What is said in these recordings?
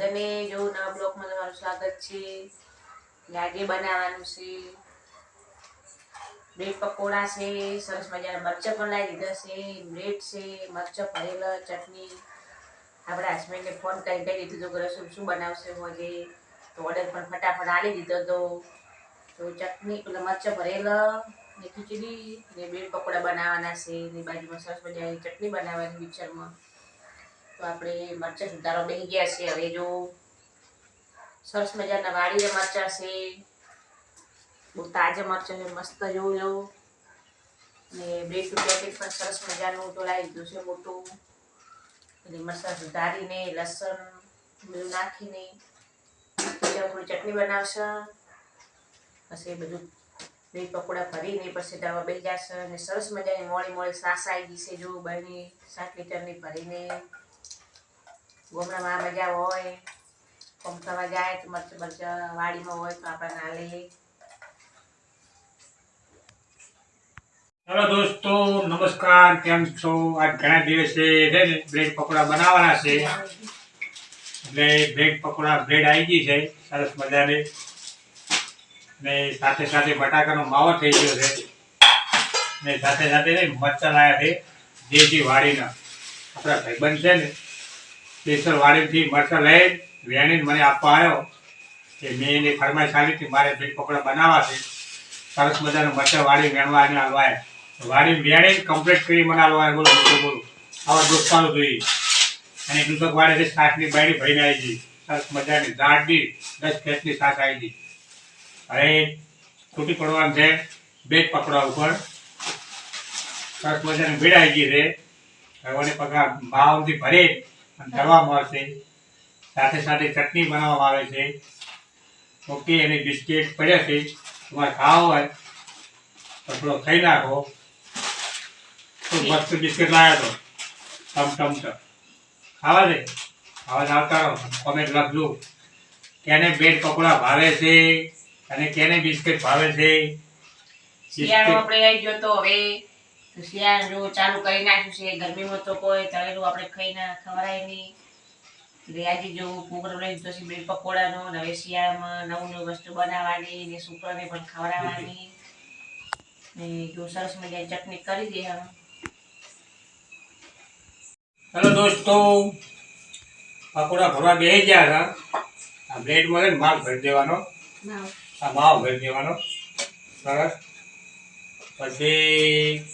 બધાને જો નવા બ્લોકમાં તમારું સ્વાગત છે. લાગે બનાવવાનું છે. બ્રેડ પકોડા છે, સરસ મજાના મરચાં પણ લાવી દીધા છે, બ્રેડ છે, મરચાં ભરેલા, ચટણી. આપણા હસબન્ડને ફોન કરી કહી દીધું કે રસોઈ શું બનાવશે હોજે તો ઓર્ડર પણ ફટાફટ આલી દીધો તો તો ચટણી, પેલા મરચાં ભરેલા ને ખીચડી ને બ્રેડ પકોડા બનાવવાના છે. ને બાજુમાં સરસ મજાની ચટણી બનાવવાની મિક્સરમાં તો આપણે મરચાં સુધારો બની ગયા છે. હવે જો સરસ મજાના વાળી મરચાં છે. બહુ તાજા મરચાં છે, મસ્ત જોવું જો અને બ્રેડનું પેકેટ પણ સરસ મજાનું તોડાવી દીધું છે મોટું. એટલે મરચાં સુધારીને, લસણ બધું નાખીને થોડી ચટણી બનાવશે. પછી બધું બ્રેડ પકોડા ભરીને પછી દવા બેસી જશે. અને સરસ મજાની મોળી મોળી સાસ આવી ગઈ છે જો બની સાત લીટરની ભરીને. ગોમડામાં આ મજા હોય, કોમ થવા જાય તો મરચ મરચ વાડીમાં હોય તો આપણે ના લઈએ હેલો દોસ્તો, નમસ્કાર, કેમ છો? આજ ઘણા દિવસે છે ને બ્રેડ પકોડા બનાવવાના છે. એટલે બ્રેડ પકોડા, બ્રેડ આવી ગઈ છે, સરસ મજાની. ને સાથે સાથે બટાકાનો માવો થઈ ગયો છે. ને સાથે સાથે મરચાં લાવ્યા છે જે વાડીના આપણા ભાઈબંધ છે ને સ્પેશિયલ મરસા લઈ વેણીને મને આપવા આવ્યો કે મેં એની ફરમાઈશ આવી હતી, મારે બ્રેડ પકોડા બનાવવા છે. સરસ મજાનું મરચાં વાડી વેણવા અને હલવાય વાડી વેણી કમ્પ્લીટ કરી મને હલવાય બોલો બોલો બોલો. આવા દોસ્તારો જોઈએ અને દૂધક વાડે શાકની બાયડી ભરીને આવી ગઈ. સરસ મજાની દાળની દસ ખેતની શાક આવી ગઈ. હવે તૂટી પડવાનું છે બેગ પકડવા ઉપર. સરસ મજાની ભીડ આવી ગઈ છે. હવે પગાર પગા ભાવથી ભરી. અને કરવામાં આવશે સાથે સાથે ચટણી બનાવવામાં આવે છે. ઓકે અને બિસ્કિટ પડ્યા છે. તમારે ખાવા હોય તો થોડો ખાઈ નાખો. તો મસ્ત બિસ્કિટ લાવ્યા તો. ટમ ટમ ટમ. ખાવા દે. ખાવા આવતા રહો. કોમેન્ટ લખજો. કેને બ્રેડ પકોડા ભાવે છે અને કેને બિસ્કિટ ભાવે છે? શિયાળો આપણે આવી ગયો તો હવે શિયાળો જો ચાલુ કરી નાખ્યું છે. ગરમીમાં તો કોઈ તળેલું આપણે ખાઈ ના ખવડાય નહીં. એટલે આજે જો પ્રોગ્રામ લઈ દીધો છે બ્રેડ પકોડાનો ને હવે શિયાળામાં નવું નવું વસ્તુ બનાવવાની ને શુક્રને પણ ખવડાવવાની. ને જો સરસ મજાની ચટણી કરી દે હવે. હેલો દોસ્તો પકોડા ભરવા બેસી ગયા હતા. આ બ્રેડમાં છે ને માલ ભરી દેવાનો. આ માવ ભરી દેવાનો. સરસ. પછી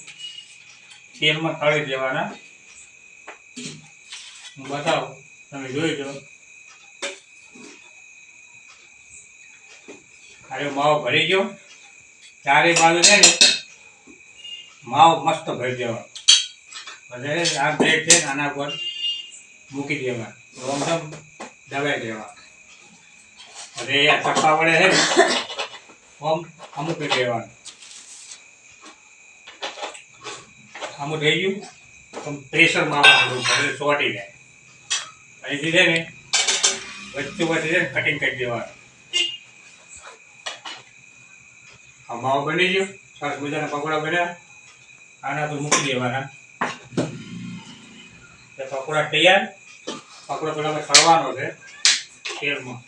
તેલમાં તળી દેવાના હું બતાવું, તમે જોઈ લો. અરે માવો ભરી ગયો. ચારે બાજુ છે ને, માવો મસ્ત ભરી દેવાનો. બધે આ બ્રેડ છે આના પર મૂકી દેવા રોમધમ દબાઈ દેવા હવે આ ચપ્પા વડે છે ને ઓમ અમુક દેવાનું. અમુક થઈ ગયું. પણ પ્રેશર આવવાનું ભલે ચોટી જાય. અહીંથી છે ને વચ્ચે વચ્ચે છે ને કટિંગ કરી દેવાનું. આ માવો બની ગયો. સરસ મજાના પકોડા બન્યા. આના તો મૂકી દેવાના. પકોડા તૈયાર. પકોડો પેલા ખાવાનો છે તેલમાં.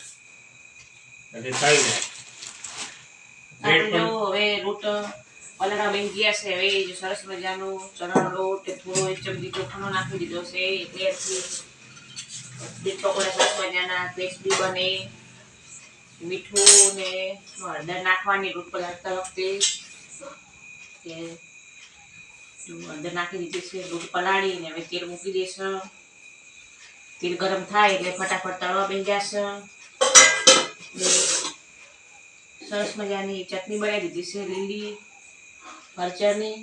એટલે તળી જાય. હવે લોટ પલાળા બેસી ગયા છે હવે જો સરસ મજાનો ચણાનો લોટ થોડો એક ચમચી ચોખાનો નાખી દીધો છે ત્યારથી બ્રેડ પકોડા સરસ મજાના ક્રિસ્પી બને મીઠું ને હળદર નાખવાની રોટ પલાળતા વખતે કે હળદર નાખી દીધી છે રોટ પલાળીને હવે તેલ મૂકી દેશે તેલ ગરમ થાય એટલે ફટાફટ તળવા બેસી જશે સરસ મજાની ચટણી બનાવી દીધી છે લીલી મરચાંની.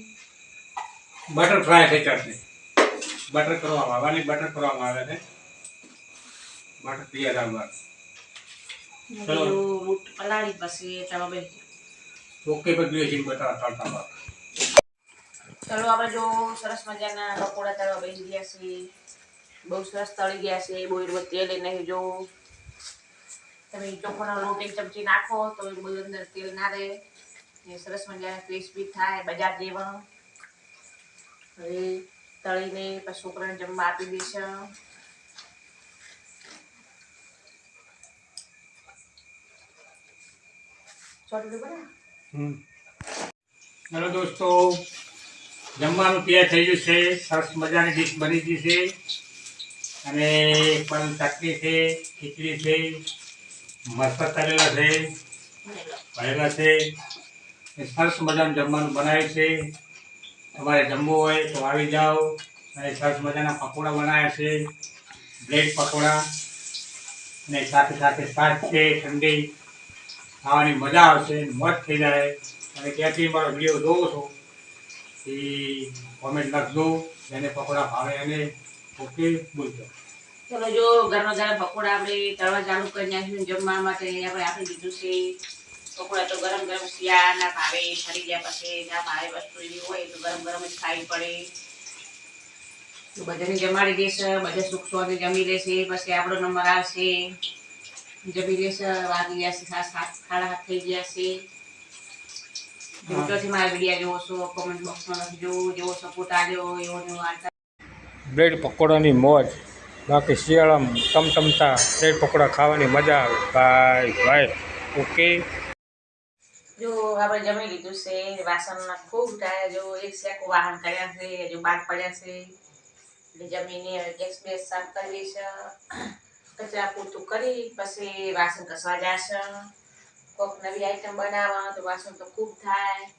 બટર ફ્રાય છે ચટણી બટર કરવામાં આવે બટર કરવામાં આવે છે. બટર તૈયાર આવવા ચલો. પલાળી પછી તવા બેસી ઓકે પર બટર તળતા બાદ ચલો આપણે જો સરસ મજાના પકોડા તળવા બેસી ગયા છે બહુ સરસ તળી ગયા છે એટલું તેલ એ નહીં જો તમે ચોખાનો લોટ એક ચમચી નાખો તો બધું અંદર તેલ ના રહે. એ સરસ મજાના ક્રિસ્પી થાય, બજાર જેવા હવે તળીને છોકરાને જમવા આપી દઈશ. હેલો દોસ્તો, જમવાનું તૈયાર થઈ ગયું છે. સરસ મજાની ડીશ બની ગઈ છે. અને પણ ચટણી છે, ખીચડી છે મસ્ત તળેલા છે, ભરેલા છે. સરસ મજાનું જમવાનું બનાવ્યું છે. તમારે જમવું હોય તો આવી જાઓ. અને સરસ મજાના પકોડા બનાવ્યા છે. બ્રેડ પકોડા. અને સાથે સાથે છાશ છે, ઠંડી. ખાવાની મજા આવશે મોજ થઈ જાય. અને ક્યાંથી મારો વીડિયો જોવો છો, એ કોમેન્ટ લખજો. જેને પકોડા ભાવે એને ઓકે, બોલજો. ચલો જો ઘરમાં ગરમ પકોડા આપણે તળવા ચાલુ કરી નાખ્યું જમવા માટે, આપણે આપી દીધું છે. પકોડા તો ગરમ ગરમ શિયા ના ભાવે ઠરી ગયા પછી ના ભાવે વસ્તુ એવી હોય તો ગરમ ગરમ જ ખાવી પડે. બધાને જમાડી દેશે બધા સુખ સ્વાદે જમી લેશે પછી આપણો નંબર આવશે. જમી લેશે વાગી ગયા છે સાત સાત સાડા સાત થઈ ગયા છે. જોતોથી મારા વિડીયા જોવો છો કોમેન્ટ બોક્સમાં લખજો જેવો સપોર્ટ આવ્યો એવો ને વાર્તા બ્રેડ પકોડાની મોજ. બાકી શિયાળામાં ટમટમતા બ્રેડ પકોડા ખાવાની મજા આવે. ભાઈ ભાઈ ઓકે જો આપણે જમી લીધું છે વાસણના ખૂબ ટાયા જો, એક વાહન કર્યા છે, હજુ બાર પડ્યા છે. એટલે જમીને ગેસ બેસ સાફ કરી છે કચરા પૂરતું કરી, પછી વાસણ ઘસવા જશે. કોક નવી આઈટમ બનાવવા, તો વાસણ તો ખૂબ થાય.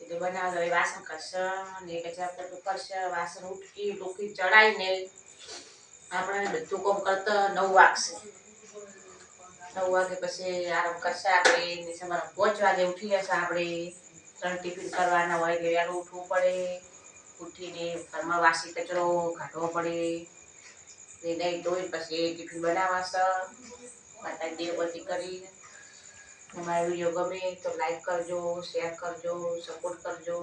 એટલે બનાવવા હવે વાસણ કરશે ને કચરા પૂરતું કરશે. વાસણ ઉઠકી ટૂંકી ચડાવીને આપણે બધું કામ કરતા નવ વાગશે. નવ વાગે પછી આરામ કરશે આપણે ને સવારે પાંચ વાગે ઉઠી જશે આપણે. ત્રણ ટિફિન કરવાના હોય એટલે વહેલું ઉઠવું પડે, ઉઠીને ઘરમાં વાસી કચરો કાઢવો પડે. એ નહીં ધોઈ પછી ટિફિન બનાવાશે. માતા દેવબતી કરી અમારો વીડિયો ગમે તો લાઈક કરજો શેર કરજો સપોર્ટ કરજો.